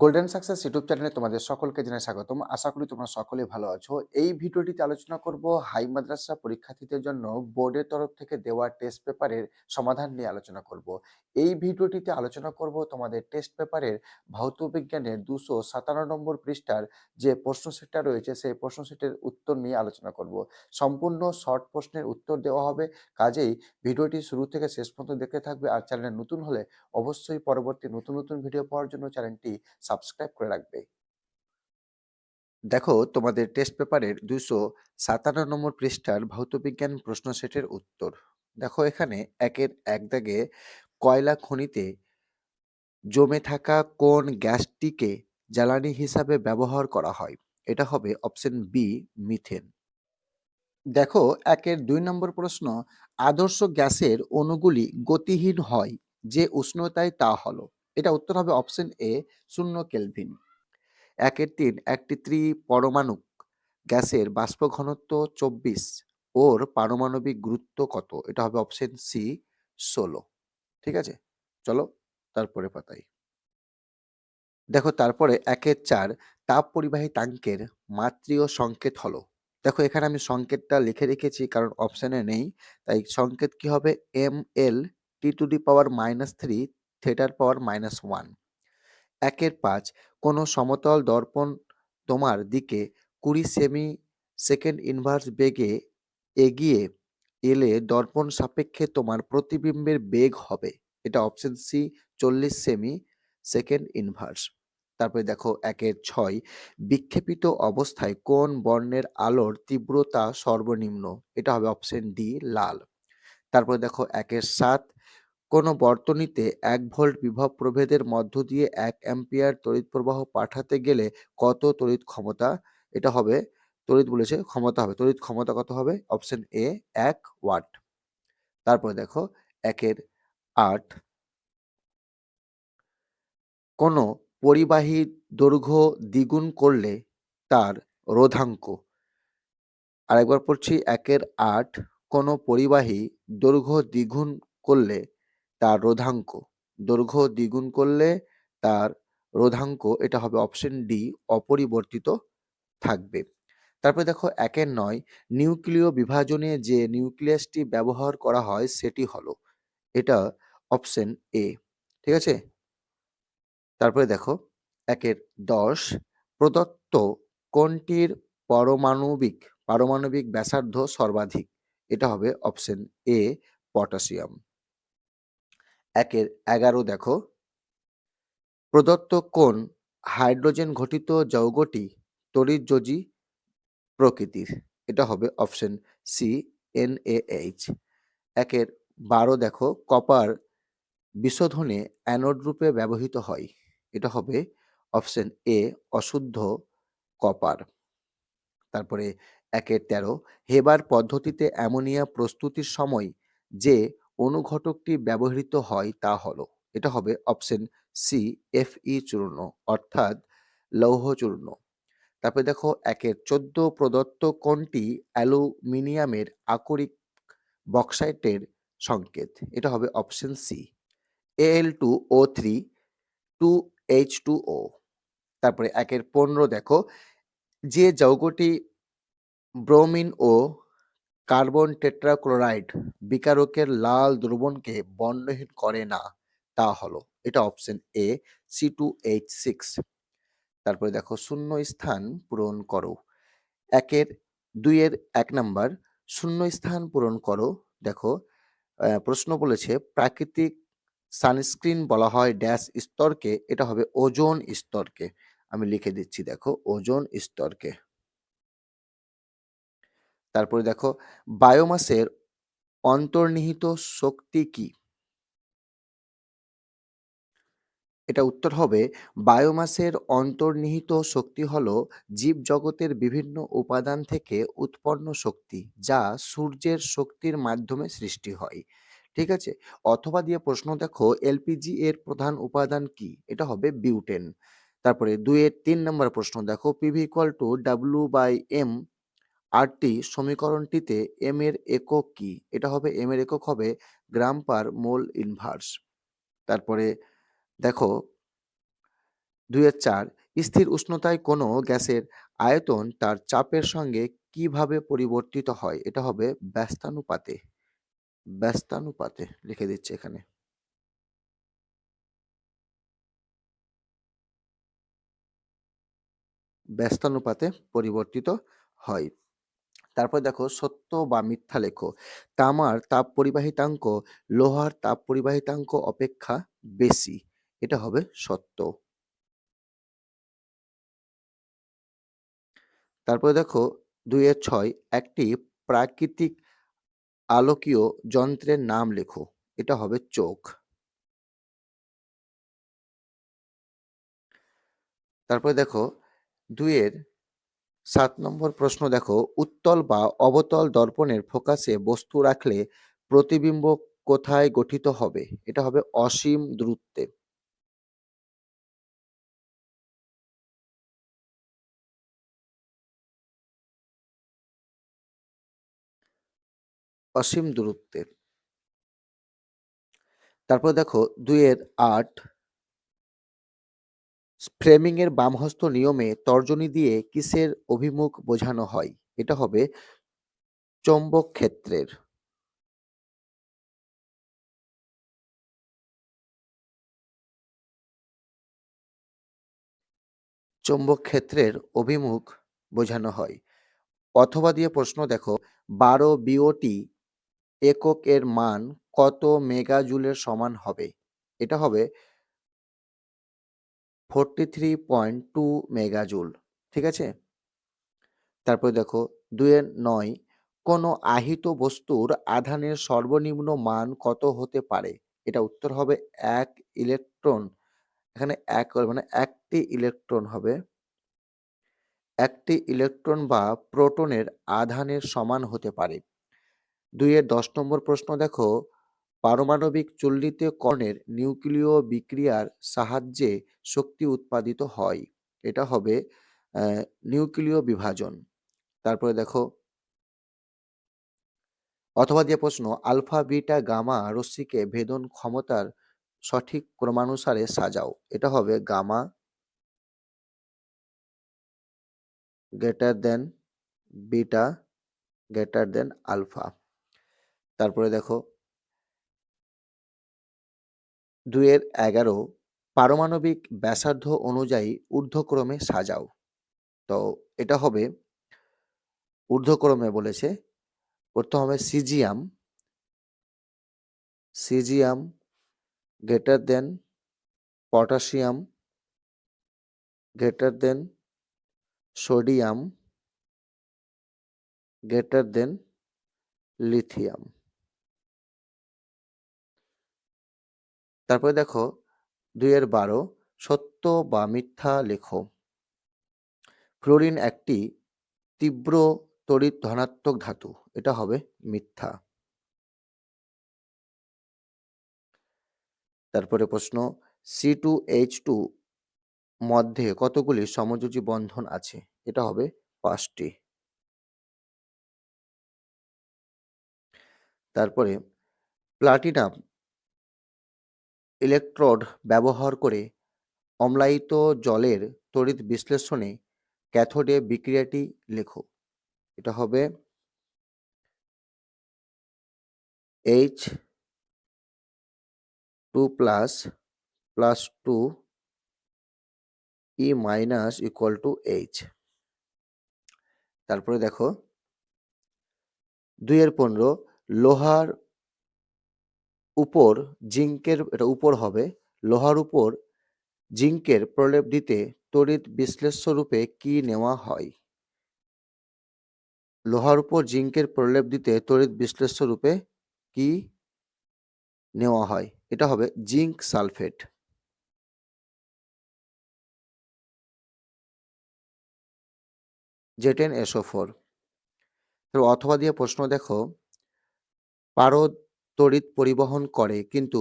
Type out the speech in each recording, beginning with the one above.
Golden success YouTube চ্যানেলে তোমাদের সকলকে জানাই স্বাগতম। আশা করি তোমরা সকলে ভালো আছো। এই ভিডিওটিতে আলোচনা করব হাই মাদ্রাসা পরীক্ষার্থীদের জন্য বোর্ডের তরফ থেকে দেওয়া টেস্ট পেপারের সমাধান নিয়ে আলোচনা করব। এই ভিডিওটিতে আলোচনা করব তোমাদের টেস্ট পেপারের ভৌত বিজ্ঞানের দুশো সাতান্ন নম্বর পৃষ্ঠার যে প্রশ্ন সেটটা রয়েছে, সেই প্রশ্ন সেটের উত্তর নিয়ে আলোচনা করব। সম্পূর্ণ শর্ট প্রশ্নের উত্তর দেওয়া হবে। কাজেই ভিডিওটি শুরু থেকে শেষ পর্যন্ত দেখতে থাকবে। আর চ্যানেলে নতুন হলে অবশ্যই পরবর্তী নতুন নতুন ভিডিও পাওয়ার জন্য চ্যানেলটি সাবস্ক্রাইব করে রাখবে। দেখো, তোমাদের টেস্ট পেপারের দুশো সাতান্ন নম্বর পৃষ্ঠার ভৌতবিজ্ঞান প্রশ্ন সেটের উত্তর। দেখো, এখানে একের এক দাগে কয়লা খনিতে জমে থাকা কোন গ্যাসটিকে জ্বালানি হিসাবে ব্যবহার করা হয়? এটা হবে অপশন বি মিথেন দেখো, একের দুই নম্বর প্রশ্ন, আদর্শ গ্যাসের অণুগুলি গতিহীন হয় যে উষ্ণতায় তা হলো। এটা উত্তর হবে অপশন এ শূন্য কেলভিন একের তিন, একটি ত্রি পরমাণু গ্যাসের বাষ্প ঘনত্ব চব্বিশ, ওর পারমাণবিক গুরুত্ব কত? এটা হবে অপশন সি ষোলো। ঠিক আছে? চলো, তারপরে পাতাই। দেখো, তারপরে একের চার, তাপ পরিবাহী তাঙ্কের মাতৃয় সংকেত হলো। দেখো, এখানে আমি সংকেতটা লিখে রেখেছি, কারণ অপশানে নেই। তাই সংকেত কি হবে? M L T two D power minus three থেটার power minus one. একের পাঁচ, কোনো সমতল দর্পণ তোমার দিকে কুড়ি সেমি সেকেন্ড ইনভার্স বেগে এগিয়ে এলে দর্পণ সাপেক্ষে তোমার প্রতিবিম্বের বেগ হবে। এটা অপশন সি চল্লিশ সেমি সেকেন্ড ইনভার্স তারপরে দেখো, একের ছয়, বিক্ষেপিত অবস্থায় কোন বর্ণের আলোর তীব্রতা সর্বনিম্ন? এটা হবে অপশন ডি লাল। তারপরে দেখো, একের সাত কোনো বর্তনীতে এক ভোল্ট বিভব প্রভেদের মধ্য দিয়ে এক অ্যাম্পিয়ার তড়িৎ প্রবাহ পাঠাতে গেলে কত তড়িৎ ক্ষমতা? এটা হবে, তড়িৎ বলেছে ক্ষমতা হবে। তড়িৎ ক্ষমতা কত হবে? অপশন এ এক ওয়াট। তারপরে দেখো, একের আট। কোনো পরিবাহী দৈর্ঘ্য দ্বিগুণ করলে তার রোধাঙ্ক। আরেকবার পড়ছি, একের আট। কোনো পরিবাহী দৈর্ঘ্য দ্বিগুণ করলে তার রোধাঙ্ক। দৈর্ঘ্য দ্বিগুণ করলে তার রোধাঙ্ক, এটা হবে অপশন ডি অপরিবর্তিত থাকবে। তারপরে দেখো একের নয়, নিউক্লিয় বিভাজনে যে নিউক্লিয়াসটি ব্যবহার করা হয়, সেটি হলো, এটা অপশন এ ঠিক আছে? তারপরে দেখো, একের দশ, প্রদত্ত কোনটির পারমাণবিক পারমাণবিক ব্যাসার্ধ সর্বাধিক, এটা হবে অপশন এ পটাশিয়াম। একের এগারো দেখো। প্রদত্ত কোন হাইড্রোজেন ঘটিত যৌগটি তড়িৎযোজী প্রকৃতির। এটা হবে অপশন সি এন এইচ একের বারো দেখো, কপার বিশোধনে অ্যানোড রূপে ব্যবহৃত হয়। এটা হবে অপশন এ অশুদ্ধ কপার। তারপরে একের তেরো, হেবার পদ্ধতিতে অ্যামোনিয়া প্রস্তুতির সময় যে অনুঘটকটি ব্যবহৃত হয় তা হলো, এটা হবে অপশন সি এফ ই চূর্ণ, অর্থাৎ লৌহ চূর্ণ। তারপরে দেখো একের চোদ্দ প্রদত্ত কোনটি অ্যালুমিনিয়ামের আকরিক বক্সাইটের সংকেত, এটা হবে option C L two O three two H two O তারপরে একের পনেরো দেখো, যে যৌগটি ব্রোমিন ও কার্বন টেট্রাক্লোরাইড বিকারকের লাল দ্রবণকে বর্ণহীন করে না, তা হলো, এটা option A C two H six তারপরে দেখো শূন্য স্থান পূরণ করো। একের, দুইয়ের এক নাম্বার শূন্য স্থান পূরণ করো। দেখো প্রশ্ন বলেছে, প্রাকৃতিক সানস্ক্রিন বলা হয় ড্যাশ স্তরকে, এটা হবে ওজোন স্তরকে। আমি লিখে দিচ্ছি, দেখো, ওজোন স্তরকে। তারপরে দেখো, বায়োমাসের অন্তর্নিহিত শক্তি কি? এটা উত্তর হবে, বায়োমাসের অন্তর্নিহিত শক্তি হল জীবজগতের বিভিন্ন উপাদান থেকে উৎপন্ন শক্তি যা সূর্যের শক্তির মাধ্যমে সৃষ্টি হয়। ঠিক আছে? অথবা দিয়ে প্রশ্ন দেখো এলপিজি এর প্রধান উপাদান কি? এটা হবে বিউটেন। তারপরে দুইয়ের তিন নম্বর প্রশ্ন দেখো PV equal to W by M RT সমীকরণটিতে M এর একক কি? এটা হবে এম এর একক হবে গ্রাম পার মোল ইনভার্স। তারপরে দেখো দুইয়ের চার, স্থির উষ্ণতায় কোনো গ্যাসের আয়তন তার চাপের সঙ্গে কীভাবে পরিবর্তিত হয়? এটা হবে ব্যস্তানুপাতে। ব্যস্তানুপাতে লিখে দিচ্ছে এখানে। ব্যস্তানুপাতে পরিবর্তিত হয়। তারপর দেখো সত্য বা মিথ্যা লেখো। তামার তাপ পরিবাহিতাঙ্ক লোহার তাপ পরিবাহিতাঙ্ক অপেক্ষা বেশি। এটা হবে সত্য। তারপরে দেখো দুইয়ের ছয়, একটি প্রাকৃতিক আলোকীয় যন্ত্রের নাম লেখো। এটা হবে চোখ। তারপরে দেখো দুইয়ের সাত নম্বর প্রশ্ন দেখো, উত্তল বা অবতল দর্পণের ফোকাসে বস্তু রাখলে প্রতিবিম্ব কোথায় গঠিত হবে? এটা হবে অসীম দূরত্বে। অসীম দূরত্বে। তারপর দেখো, দুইয়ের আট ফ্রেমিং এর বামহস্ত নিয়মে তর্জনী দিয়ে কিসের অভিমুখ বোঝানো হয়? এটা হবে চৌম্বক ক্ষেত্রের চৌম্বক ক্ষেত্রের অভিমুখ বোঝানো হয়। অথবা দিয়ে প্রশ্ন দেখো, বারো বিওটি একক এর মান কত মেগাজুলের সমান হবে? এটা হবে forty three point two megajoule ঠিক আছে? তারপরে দেখো দুয়ের নয়, কোনো আহিত বস্তুর আধানের সর্বনিম্ন মান কত হতে পারে? এটা উত্তর হবে এক ইলেকট্রন, এখানে এক মানে একটি ইলেকট্রন হবে। একটি ইলেকট্রন বা প্রোটনের আধানের সমান হতে পারে। দুইয়ের দশ নম্বর প্রশ্ন দেখো পারমাণবিক চুল্লিতে কর্ণের নিউক্লিয় বিক্রিয়ার সাহায্যে শক্তি উৎপাদিত হয়। এটা হবে নিউক্লিয় বিভাজন। তারপরে দেখো, অথবা দিয়ে প্রশ্ন, আলফা, বিটা, গামা, রশ্মিকে ভেদন ক্ষমতার সঠিক ক্রমানুসারে সাজাও। এটা হবে gamma greater than beta, greater than alpha. তারপরে দেখো দুয়ের এগারো পারমাণবিক ব্যাসার্ধ অনুযায়ী ঊর্ধ্বক্রমে সাজাও। তো এটা হবে ঊর্ধ্বক্রমে বলেছে প্রথম হবে caesium caesium greater than potassium, greater than sodium, greater than lithium. তারপরে দেখো দুইয়ের বারো, সত্য বা মিথ্যা লেখো। ফ্লোরিন একটি তীব্র তড়িৎ ধনাত্মক ধাতু, এটা হবে মিথ্যা। তারপরে প্রশ্ন, সি টু এইচ টু মধ্যে কতগুলি সমযোজী বন্ধন আছে? এটা হবে পাঁচটি। তারপরে প্লাটিনাম ইলেকট্রোড ব্যবহার করে অম্লায়িত জলের তড়িৎ বিশ্লেষণে ক্যাথোডে বিক্রিয়াটি লেখো। এটা হবে H two plus plus two e minus equal to H তারপরে দেখো দুইয়ের পনেরো, লোহার উপর জিঙ্কের, এটা উপর হবে, লোহার উপর জিঙ্কের প্রলেপ দিতে তড়িৎ বিশ্লেষ্য রূপে কি নেওয়া হয়? লোহার উপর জিঙ্কের প্রলেপ দিতে তড়িৎ বিশ্লেষ্য রূপে কি নেওয়া হয়? এটা হবে জিঙ্ক সালফেট। জেটেন এসো ফোর অথবা দিয়ে প্রশ্ন দেখো, পারদ তড়িৎ পরিবহন করে, কিন্তু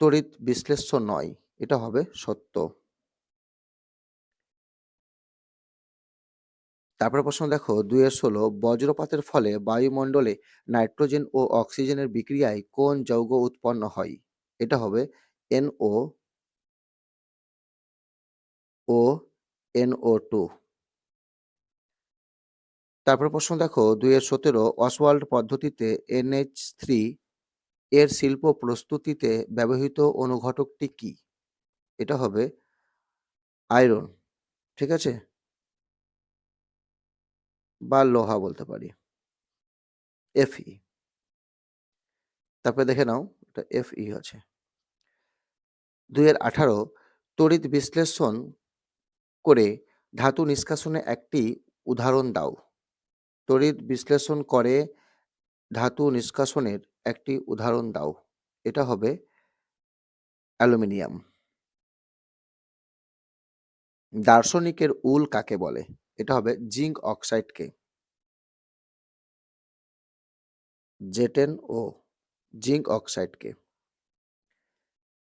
তড়িৎ বিশ্লেষ্য নয়। এটা হবে সত্য। তারপরে প্রশ্ন দেখো, দুইয়ের ষোলো, বজ্রপাতের ফলে বায়ুমণ্ডলে নাইট্রোজেন ও অক্সিজেনের বিক্রিয়ায় কোন যৌগ উৎপন্ন হয়? এটা হবে এনও, ও, এনও টু। তারপর প্রশ্ন দেখো দুইয়ের সতেরো অসওয়াল্ড পদ্ধতিতে এনএইচ থ্রি এর শিল্প প্রস্তুতিতে ব্যবহৃত অনুঘটকটি কি? এটা হবে আয়রন ঠিক আছে? বা লোহা বলতে পারি। এফই তারপরে দেখে নাও, এটা এফই আছে। দুইয়ের আঠারো তড়িৎ বিশ্লেষণ করে ধাতু নিষ্কাশনে একটি উদাহরণ দাও। তড়িৎ বিশ্লেষণ করে ধাতু নিষ্কাশনের একটি উদাহরণ দাও। এটা হবে অ্যালুমিনিয়াম। দার্শনিকের উল কাকে বলে? এটা হবে জিঙ্ক অক্সাইডকে। জেটেন ও জিঙ্ক অক্সাইডকে।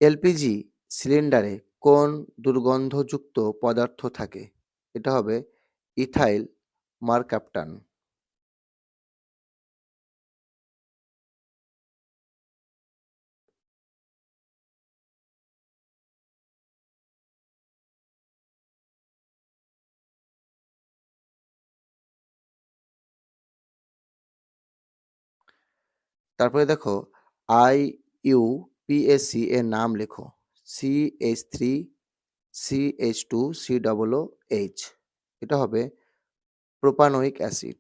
এলপিজি সিলিন্ডারে কোন দুর্গন্ধযুক্ত পদার্থ থাকে? এটা হবে ইথাইল মারক্যাপটান। তারপরে দেখো আই ইউ পিএসসি এর নাম লেখো। C H three C H two C double H এটা হবে প্রোপানোইক অ্যাসিড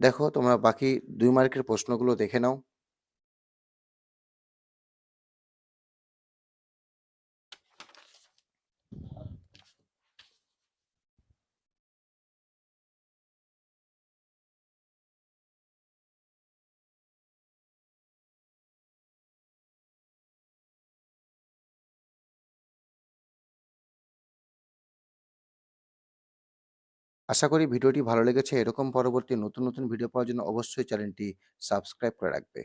দেখো তোমরা বাকি দুই মার্কের প্রশ্নগুলো দেখে নাও। আশা করি ভিডিওটি ভালো লেগেছে। এরকম পরবর্তী নতুন নতুন ভিডিও পাওয়ার জন্য অবশ্যই চ্যানেলটি সাবস্ক্রাইব করে রাখবে।